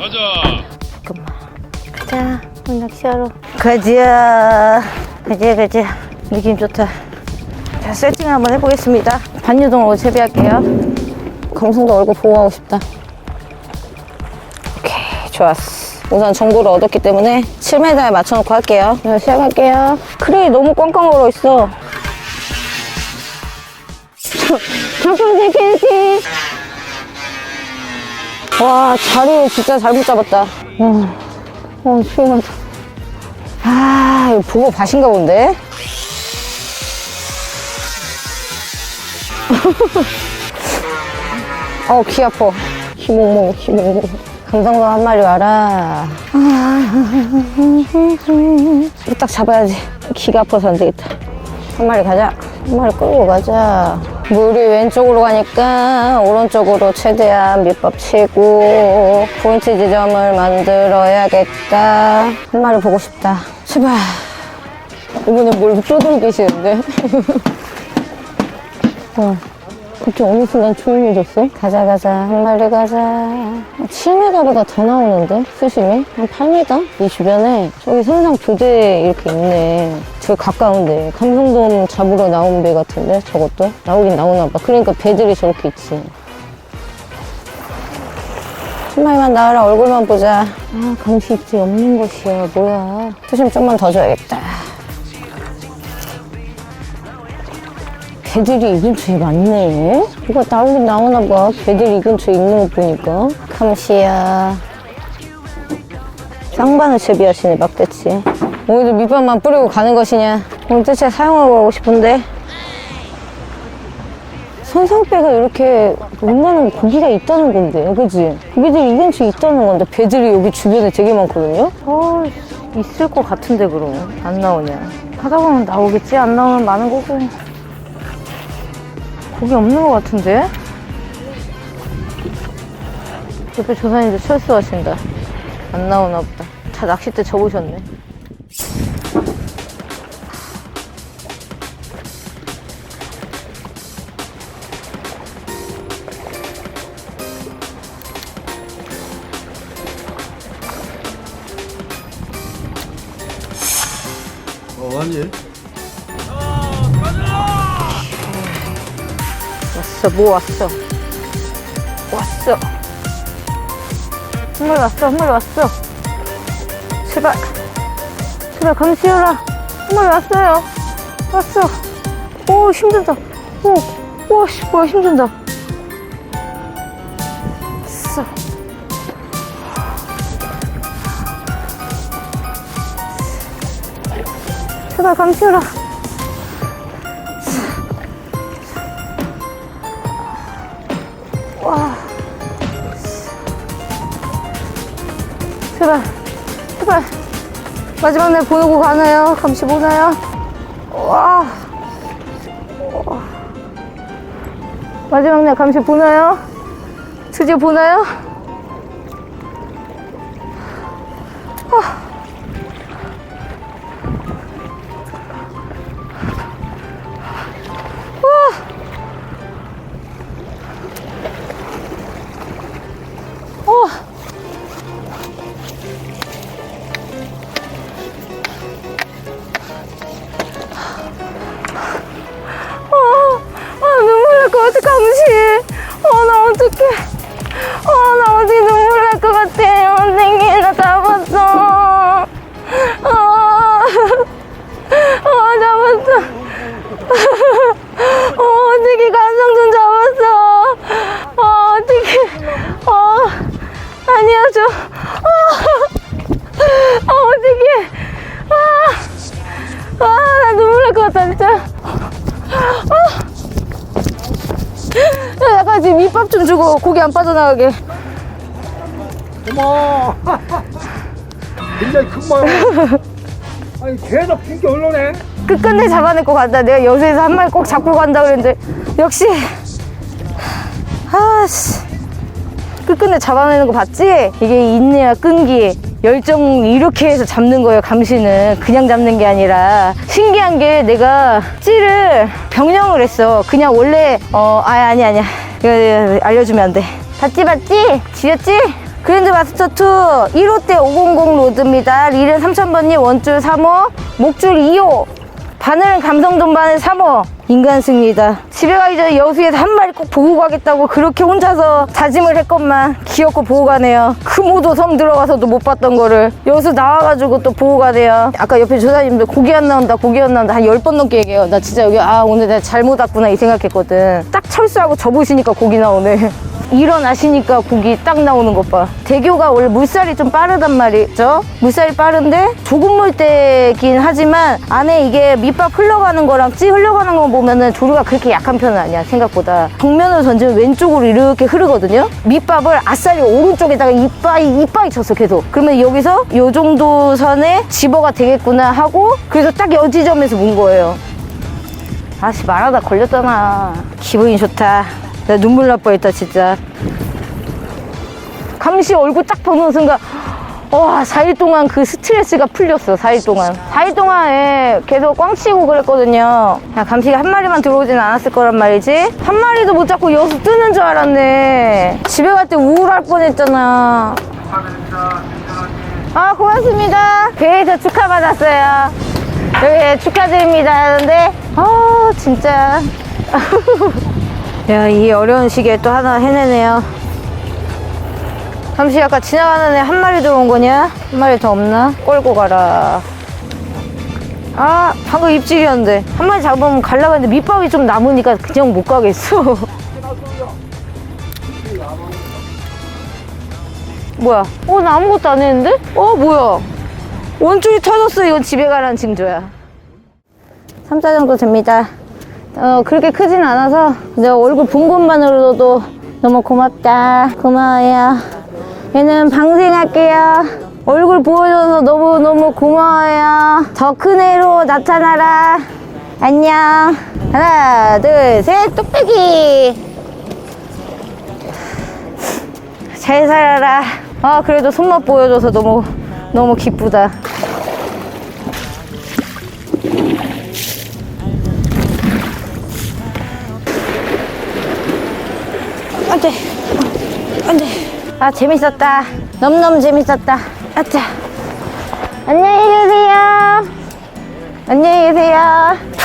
가자. 잠깐만. 가자. 낚시하러. 가자. 가자, 가자. 느낌 좋다. 자, 세팅 한번 해보겠습니다. 반유동으로 재배할게요. 감성도 얼굴 보호하고 싶다. 오케이, 좋았어. 우선 정보를 얻었기 때문에 7m에 맞춰놓고 할게요. 자, 시작할게요. 크레이 너무 꽝꽝 얼어 있어. 잠깐 세컨씩. 와, 자리 진짜 잘못 잡았다. 어, 어, 시원하다. 아, 이거 보고 봐신가 본데? 어, 귀 아파. 희몽몽, 희몽몽. 감성도 한 마리 와라. 이거 딱 잡아야지. 귀가 아파서 안 되겠다. 한 마리 가자. 한 마리 끌고 가자. 물이 왼쪽으로 가니까 오른쪽으로 최대한 밑밥 치고 포인트 지점을 만들어야겠다. 한 마리 보고 싶다. 제발. 이번에 뭘 쪼들고 계시는데? 어. 갑자기 어느 순간 조용해졌어? 가자, 가자. 한 마리 가자. 7m보다 더 나오는데? 수심이? 한 8m? 이 주변에 저기 선상 교대 이렇게 있네. 저기 가까운데. 감성돔 잡으러 나온 배 같은데? 저것도? 나오긴 나오나 봐. 그러니까 배들이 저렇게 있지. 한 마리만 나와라. 얼굴만 보자. 아, 감시 입지 없는 것이야. 뭐야. 수심 좀만 더 줘야겠다. 개들이 이 근처에 많네. 이거 나오긴 나오나 봐. 개들이 이 근처에 있는 거 보니까. 감시야. 쌍반을 재비하시네, 막대치. 오늘도 밑밥만 뿌리고 가는 것이냐. 대체 사용하고 가고 싶은데. 선상배가 이렇게 웬만하면 고기가 있다는 건데, 그지? 고기들이 이 근처에 있다는 건데, 배들이 여기 주변에 되게 많거든요? 어, 있을 것 같은데, 그럼. 안 나오냐. 하다 보면 나오겠지? 안 나오면 많은 거고. 고기 없는 것 같은데? 옆에 조사님들 철수하신다. 안 나오나 보다. 다 낚싯대 접으셨네. 어. 왔어, 뭐 왔어? 왔어. 한 마리 왔어, 한 마리 왔어. 제발. 제발, 감시해라. 한 마리 왔어요. 왔어. 오, 힘들다. 오, 오, 씨, 뭐야, 힘든다. 왔어. 제발, 감시해라. 마지막 날 보내고 가나요? 감시 보나요? 와. 와. 마지막 날 감시 보나요? 드디어 보나요? 아. 야, 약간 지금 밑밥 좀 주고 고기 안 빠져나가게. 어머! 굉장히 큰 마요. 아니, 계속 핑계 올라오네. 끝끝내 잡아낼 것 같다. 내가 여수에서 한 마리 꼭 잡고 간다 그랬는데, 역시. 아씨. 끝끝내 잡아내는 거 봤지? 이게 인내와 끈기, 열정 이렇게 해서 잡는 거예요, 감시는. 그냥 잡는 게 아니라. 신기한 게 내가 찌를 병령을 했어. 그냥 원래, 어, 아, 아니, 아니야. 이거 알려주면 안 돼. 봤지, 봤지? 지렸지? 그랜드 마스터 2 1호 대 500 로드입니다. 릴은 3000번님 원줄 3호, 목줄 2호, 바늘은 감성돈 바늘 3호. 인간 승리다. 집에 가기 전에 여수에서 한 마리 꼭 보고 가겠다고 그렇게 혼자서 다짐을 했건만 귀엽고 보고 가네요. 금오도 섬 들어가서도 못 봤던 거를 여수 나와가지고 또 보고 가네요. 아까 옆에 조사님들 고기 안 나온다, 고기 안 나온다 한 열 번 넘게 얘기해요. 나 진짜 여기 아 오늘 내가 잘못 왔구나 이 생각했거든. 딱 철수하고 접으시니까 고기 나오네. 일어나시니까 고기 딱 나오는 것 봐. 대교가 원래 물살이 좀 빠르단 말이죠. 물살이 빠른데 조금 물 때긴 하지만 안에 이게 밑밥 흘러가는 거랑 찌 흘러가는 거 보면은 조류가 그렇게 약한 편은 아니야 생각보다. 정면으로 던지면 왼쪽으로 이렇게 흐르거든요. 밑밥을 아싸리 오른쪽에다가 이빠이 이빠이 쳤어 계속. 그러면 여기서 요 정도 선에 집어가 되겠구나 하고 그래서 딱 여 지점에서 문 거예요. 아씨 말하다 걸렸잖아. 기분이 좋다. 나 눈물 날 뻔했다 진짜. 감시 얼굴 딱 보는 순간 와 4일 동안 그 스트레스가 풀렸어 4일 동안. 4일 동안에 계속 꽝치고 그랬거든요. 야 감시가 한 마리만 들어오진 않았을 거란 말이지? 한 마리도 못 잡고 여수 뜨는 줄 알았네. 집에 갈 때 우울할 뻔했잖아. 아 고맙습니다. 배에서 축하받았어요. 여기 축하드립니다. 하는데 아 진짜 야, 이 어려운 시기에 또 하나 해내네요. 잠시 아까 지나가는 애 한 마리 들어온 거냐? 한 마리 더 없나? 끌고 가라. 아, 방금 입질이었는데. 한 마리 잡으면 갈라고 했는데 밑밥이 좀 남으니까 그냥 못 가겠어. 뭐야? 어, 나 아무것도 안 했는데? 어, 뭐야? 원줄이 터졌어. 이건 집에 가라는 징조야. 3자 정도 됩니다. 어, 그렇게 크진 않아서 내가 얼굴 본 것만으로도 너무 고맙다. 고마워요. 얘는 방생할게요. 얼굴 보여줘서 너무너무 고마워요. 더 큰 애로 나타나라. 안녕. 하나, 둘, 셋, 뚝배기. 잘 살아라. 아, 그래도 손맛 보여줘서 너무, 너무 기쁘다. 아, 재밌었다. 너무너무 재밌었다. 아차. 안녕히 계세요. 안녕히 계세요.